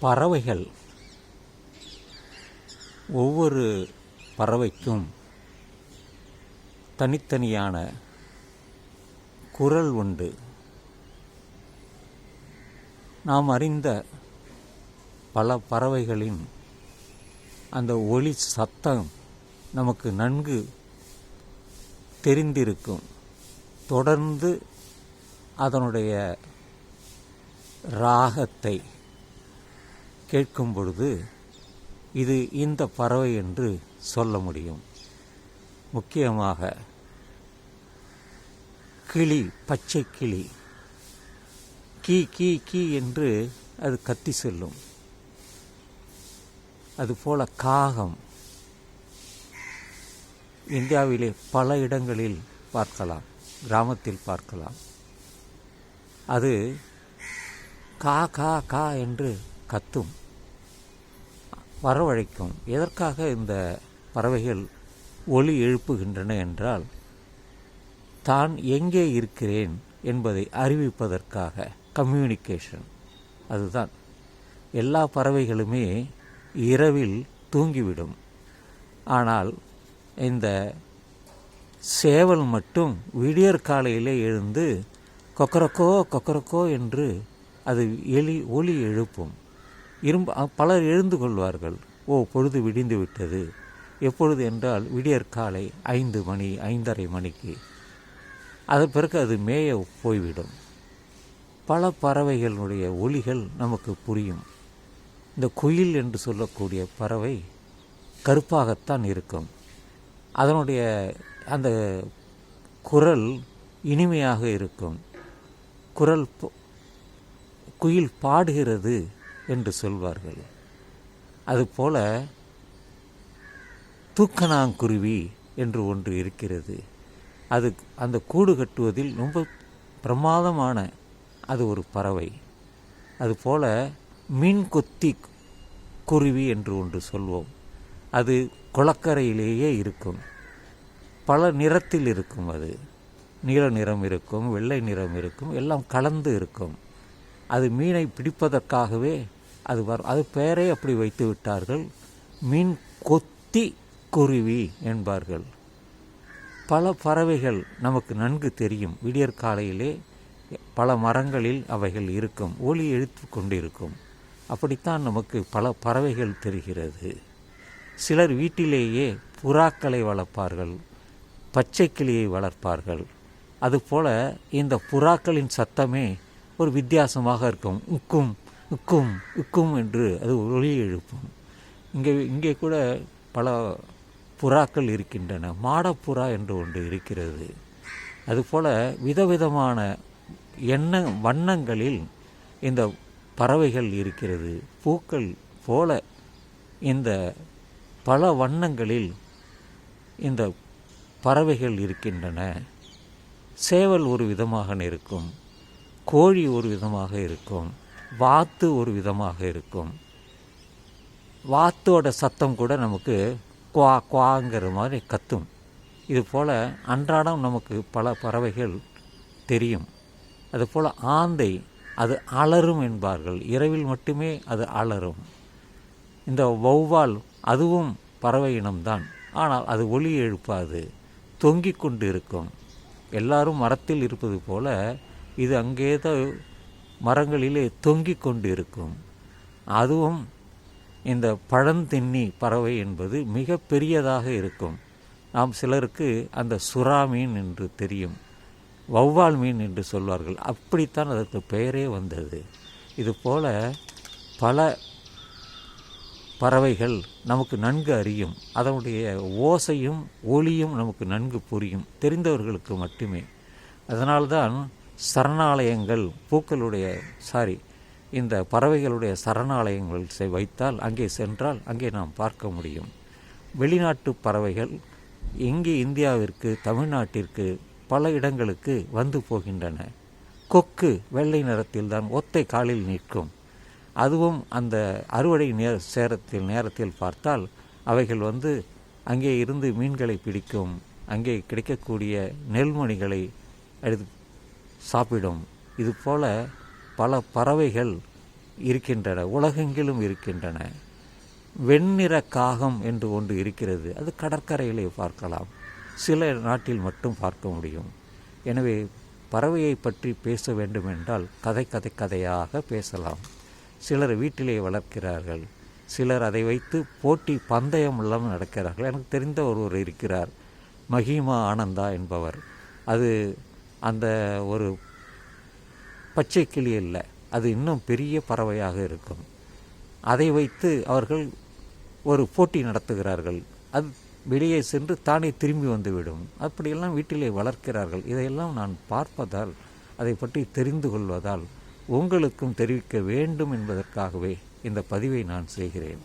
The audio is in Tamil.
பறவைகள். ஒவ்வொரு பறவைக்கும் தனித்தனியான குரல் உண்டு. நாம் அறிந்த பல பறவைகளின் அந்த ஒளி சத்தம் நமக்கு நன்கு தெரிந்திருக்கும். தொடர்ந்து அதனுடைய ராகத்தை கேட்கும் பொழுது இது இந்த பறவை என்று சொல்ல முடியும். முக்கியமாக கிளி பச்சை கிளி. கீ கீ கீ என்று அது கத்தி செல்லும். அதுபோல காகம். இந்தியாவிலே பல இடங்களில் பார்க்கலாம் கிராமத்தில் பார்க்கலாம். அது கா கா கா என்று கத்தும் வரவழைக்கும். எதற்காக இந்த பறவைகள் ஒலி எழுப்புகின்றன என்றால் தான் எங்கே இருக்கிறேன் என்பதை அறிவிப்பதற்காக. கம்யூனிகேஷன் அதுதான். எல்லா பறவைகளுமே இரவில் தூங்கிவிடும். ஆனால் இந்த சேவல் மட்டும் விடியற் காலையிலே எழுந்து கொக்கரக்கோ கொக்கரக்கோ என்று அது எலி ஒலி எழுப்பும். இரும்பு பலர் எழுந்து கொள்வார்கள். ஓ பொழுது விடிந்து விட்டது. எப்பொழுது என்றால் விடியற் காலை ஐந்து மணி ஐந்தரை மணிக்கு. அதன் பிறகு அது மேய போய்விடும். பல பறவைகளுடைய ஒலிகள் நமக்கு புரியும். இந்த குயில் என்று சொல்லக்கூடிய பறவை கருப்பாகத்தான் இருக்கும். அதனுடைய அந்த குரல் இனிமையாக இருக்கும். குரல் குயில் பாடுகிறது. என்று சொல்வார்கள். அதுபோல தூக்கணாங்குருவி என்று ஒன்று இருக்கிறது. அது அந்த கூடு கட்டுவதில் ரொம்ப பிரமாதமான அது ஒரு பறவை. அதுபோல மீன் கொத்தி குருவி என்று ஒன்று சொல்வோம். அது குளக்கரையிலேயே இருக்கும். பல நிறத்தில் இருக்கும் அது. நீல நிறம் இருக்கும் வெள்ளை நிறம் இருக்கும் எல்லாம் கலந்து இருக்கும். அது மீனை பிடிப்பதற்காகவே அது வரும் அது பெயரே அப்படி வைத்து விட்டார்கள். மீன் கொத்தி குருவி என்பார்கள். பல பறவைகள் நமக்கு நன்கு தெரியும். விடியற் காலையிலே பல மரங்களில் அவைகள் இருக்கும். ஒளி எழுத்து கொண்டிருக்கும். அப்படித்தான் நமக்கு பல பறவைகள் தெரிகிறது. சிலர் வீட்டிலேயே புறாக்களை வளர்ப்பார்கள். பச்சை கிளியை வளர்ப்பார்கள். அதுபோல இந்த புறாக்களின் சத்தமே ஒரு வித்தியாசமாக இருக்கும். உக்கும் உக்கும் உக்கும் என்று அது ஒளியை எழுப்பும். இங்கே இங்கே கூட பல புறாக்கள் இருக்கின்றன. மாடப்புறா என்று ஒன்று இருக்கிறது. அதுபோல் விதவிதமான எண்ண வண்ணங்களில் இந்த பறவைகள் இருக்கிறது. பூக்கள் போல இந்த பல வண்ணங்களில் இந்த பறவைகள் இருக்கின்றன. சேவல் ஒரு விதமாக இருக்கும். கோழி ஒரு விதமாக இருக்கும். வாத்து ஒரு விதமாக இருக்கும். வாத்தோட சத்தம் கூட நமக்கு குவா குவாங்கிற மாதிரி கத்தும். இது போல் அன்றாடம் நமக்கு பல பறவைகள் தெரியும். அதுபோல் ஆந்தை அது அலரும் என்பார்கள். இரவில் மட்டுமே அது அலரும். இந்த வௌவால் அதுவும் பறவை இனம்தான். ஆனால் அது ஒளி எழுப்பாது தொங்கிக் கொண்டு இருக்கும் எல்லாரும் மரத்தில் இருப்பது போல இது அங்கே தான் மரங்களிலே தொங்கிக் கொண்டு இருக்கும் அதுவும் இந்த பழந்தின்னி பறவை என்பது மிக பெரியதாக இருக்கும். நாம் சிலருக்கு அந்த சுறா மீன் என்று தெரியும். வௌவால் மீன் என்று சொல்வார்கள். அப்படித்தான் அதற்கு பெயரே வந்தது. இதுபோல பல பறவைகள் நமக்கு நன்கு அறியும். அதனுடைய ஓசையும் ஒளியும் நமக்கு நன்கு புரியும். தெரிந்தவர்களுக்கு மட்டுமே. அதனால்தான் சரணாலயங்கள் பூக்களுடைய சாரி இந்த பறவைகளுடைய சரணாலயங்கள் செ- வைத்தால் அங்கே சென்றால் அங்கே நாம் பார்க்க முடியும். வெளிநாட்டு பறவைகள் இங்கே இந்தியாவிற்கு தமிழ்நாட்டிற்கு பல இடங்களுக்கு வந்து போகின்றன. கொக்கு வெள்ளை நிறத்தில் தான் ஒத்தை காலில் நிற்கும். அதுவும் அந்த அறுவடை நேர சேரத்தில் நேரத்தில் பார்த்தால் அவைகள் வந்து அங்கே இருந்து மீன்களை பிடிக்கும். அங்கே கிடைக்கக்கூடிய நெல்மணிகளை எடுத்து சாப்பிடும். இதுபோல பல பறவைகள் இருக்கின்றன உலகெங்கிலும் இருக்கின்றன. வெண்ணிற காகம் என்று ஒன்று இருக்கிறது. அது கடற்கரையிலே பார்க்கலாம். சில நாட்டில் மட்டும் பார்க்க முடியும். எனவே பறவையை பற்றி பேச வேண்டுமென்றால் கதை கதை கதையாக பேசலாம். சிலர் வீட்டிலே வளர்க்கிறார்கள். சிலர் அதை வைத்து போட்டி பந்தயம் இல்லாமல் நடக்கிறார்கள். எனக்கு தெரிந்த ஒருவர் இருக்கிறார். மஹிமா ஆனந்தா என்பவர். அது அந்த ஒரு பச்சை கிளி அல்ல. அது இன்னும் பெரிய பறவையாக இருக்கும். அதை வைத்து அவர்கள் ஒரு போட்டி நடத்துகிறார்கள். அது வெளியே சென்று தானே திரும்பி வந்துவிடும். அப்படியெல்லாம் வீட்டிலே வளர்க்கிறார்கள். இதையெல்லாம் நான் பார்ப்பதால் அதை பற்றி தெரிந்து கொள்வதால் உங்களுக்கும் தெரிவிக்க வேண்டும் என்பதற்காகவே இந்த பதிவை நான் செய்கிறேன்.